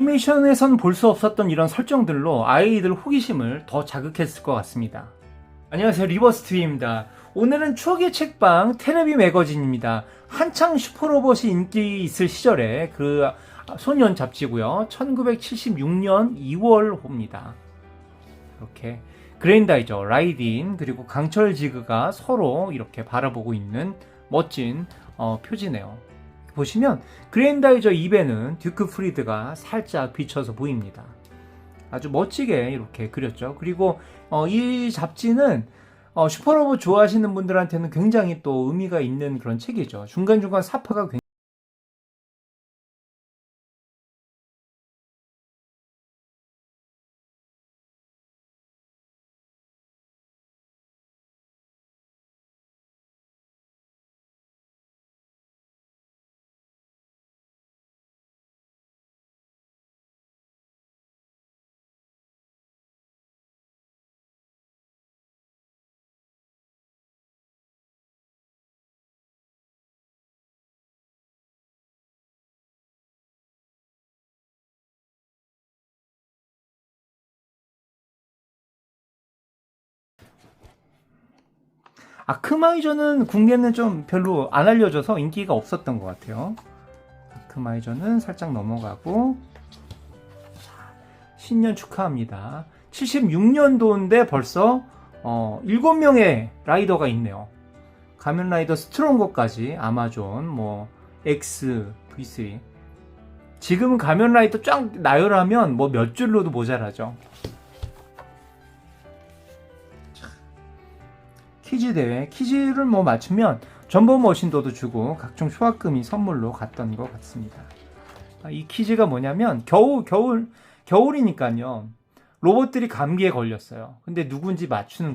애니메이션에선 볼 수 없었던 이런 설정들로 아이들 호기심을 더 자극했을 것 같습니다. 안녕하세요 리버스트입니다. 오늘은 추억의 책방 테레비 매거진입니다. 한창 슈퍼로봇이 인기 있을 시절에 그 소년 잡지고요. 1976년 2월 호입니다. 이렇게 그랜다이저, 라이딘 그리고 강철 지그가 서로 이렇게 바라보고 있는 멋진 어, 표지네요. 보시면 그랜다이저 입에는 듀크 프리드가 살짝 비쳐서 보입니다. 아주 멋지게 이렇게 그렸죠. 그리고 어, 이 잡지는 어, 슈퍼로봇 좋아하시는 분들한테는 굉장히 또 의미가 있는 그런 책이죠. 중간중간 사파가 굉장히 아크마이저는 국내는 좀 별로 안 알려져서 인기가 없었던 것 같아요. 아크마이저는 살짝 넘어가고 자, 신년 축하합니다. 76년도인데 벌써 어, 7명의 라이더가 있네요. 가면라이더 스트롱거까지 아마존 뭐 X, V3 지금은 가면라이더 쫙 나열하면 뭐 몇 줄로도 모자라죠. 퀴즈 대회 퀴즈를 뭐 맞추면 전보 머신도도 주고 각종 수학금이 선물로 갔던 것 같습니다. 아, 이 퀴즈가 뭐냐면 겨울 겨울 겨울이니까요. 로봇들이 감기에 걸렸어요. 근데 누군지 맞추는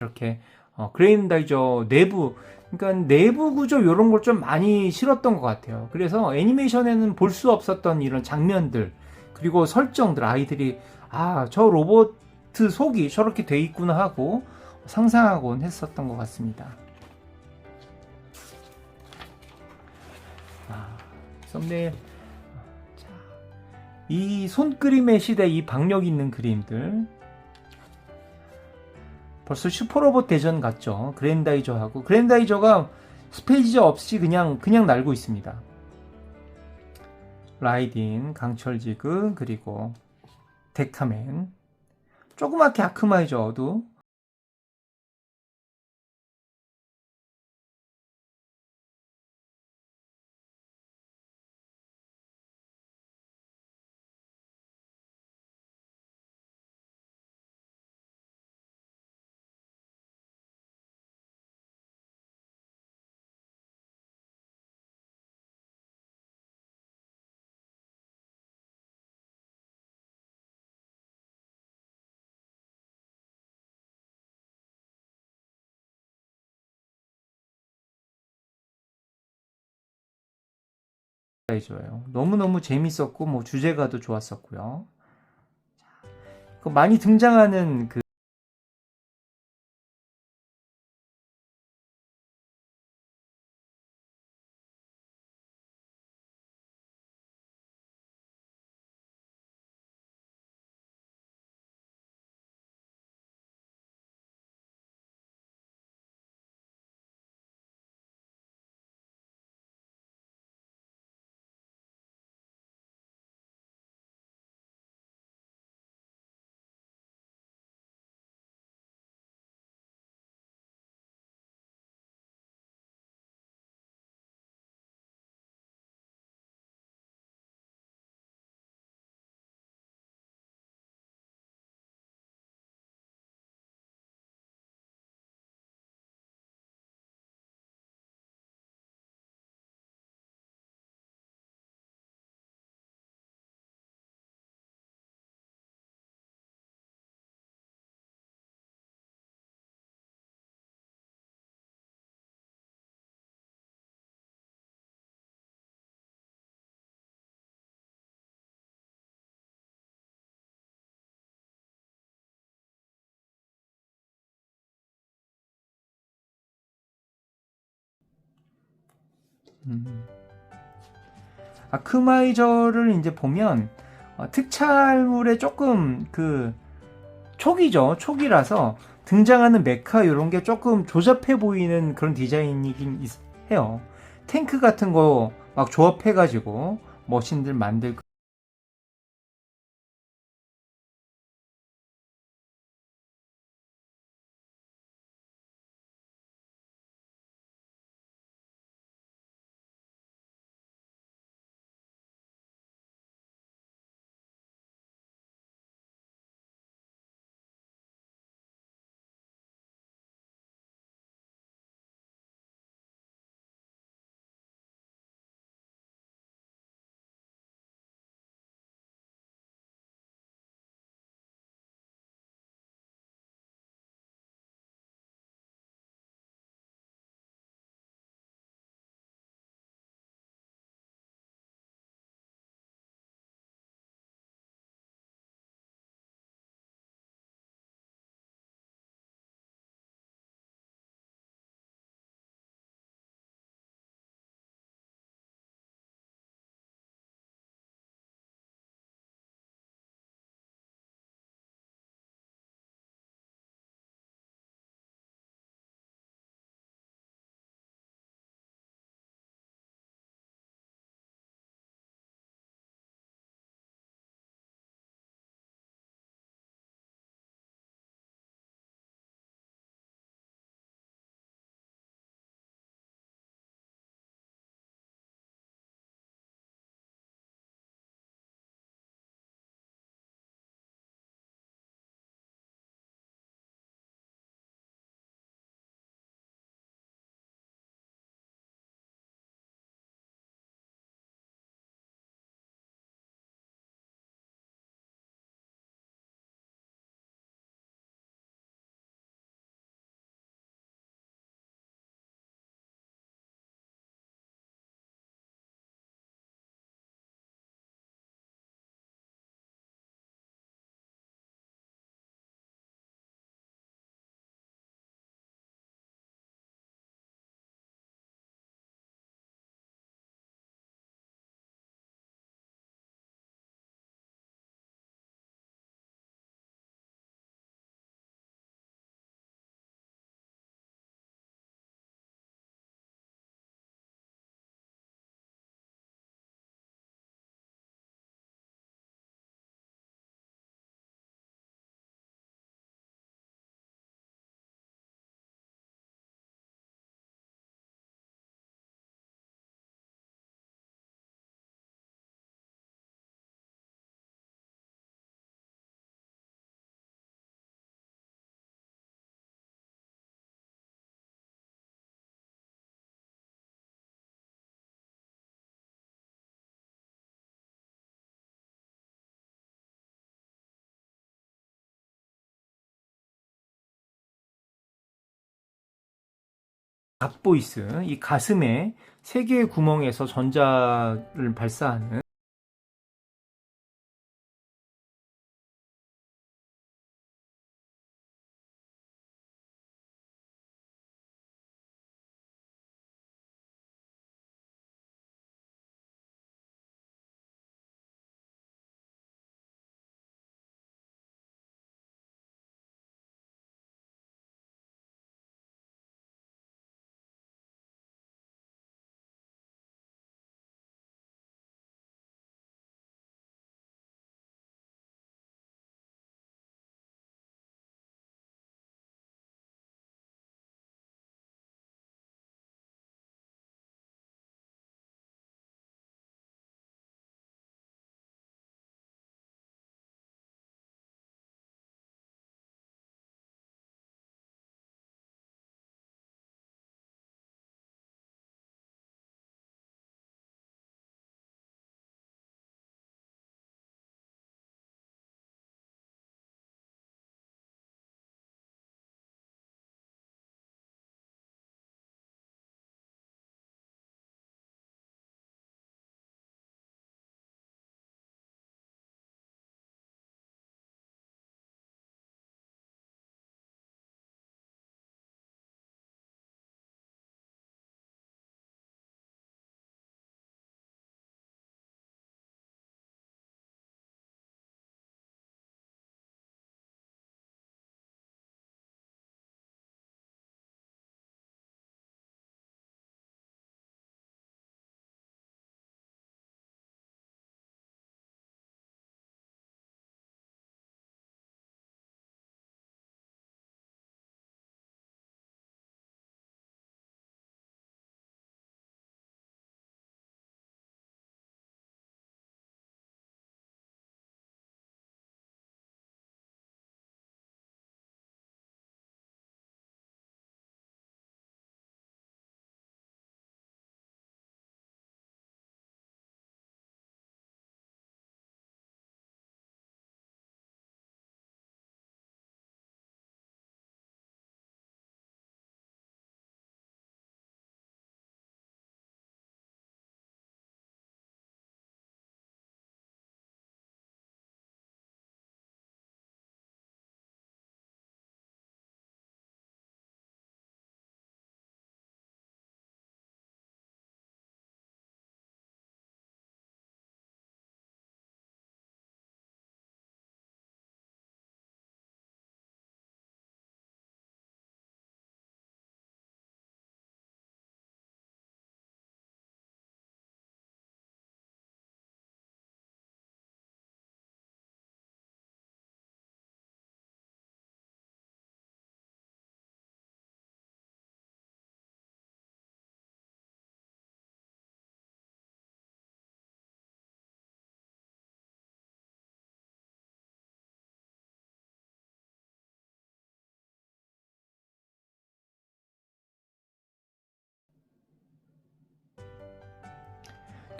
이렇게 어, 그레인다이저 내부 그러니까 내부 구조 이런 걸 좀 많이 실었던 것 같아요. 그래서 애니메이션에는 볼 수 없었던 이런 장면들 그리고 설정들 아이들이 아 저 로봇 속이 저렇게 돼 있구나 하고 상상하곤 했었던 것 같습니다. 아, 썸네일 자, 이 손그림의 시대 이 박력 있는 그림들 벌써 슈퍼로봇 대전 같죠. 그랜다이저하고 그랜다이저가 스페이지 없이 그냥 그냥 날고 있습니다. 라이딘, 강철지그 그리고 데카맨 조그맣게 아크마이저도 좋아요. 너무너무 재밌었고 뭐 주제가도 좋았었고요. 그 많이 등장하는 그 음. 아크마이저를 이제 보면 어, 특촬물에 조금 그 초기죠. 초기라서 등장하는 메카 이런 게 조금 조잡해 보이는 그런 디자인이긴 있- 해요. 탱크 같은 거 막 조합해가지고 머신들 만들 갓보이스 이 가슴에 세 개의 구멍에서 전자를 발사하는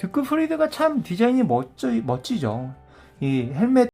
드크 프리드가 참 디자인이 멋져, 멋지죠. 이 헬멧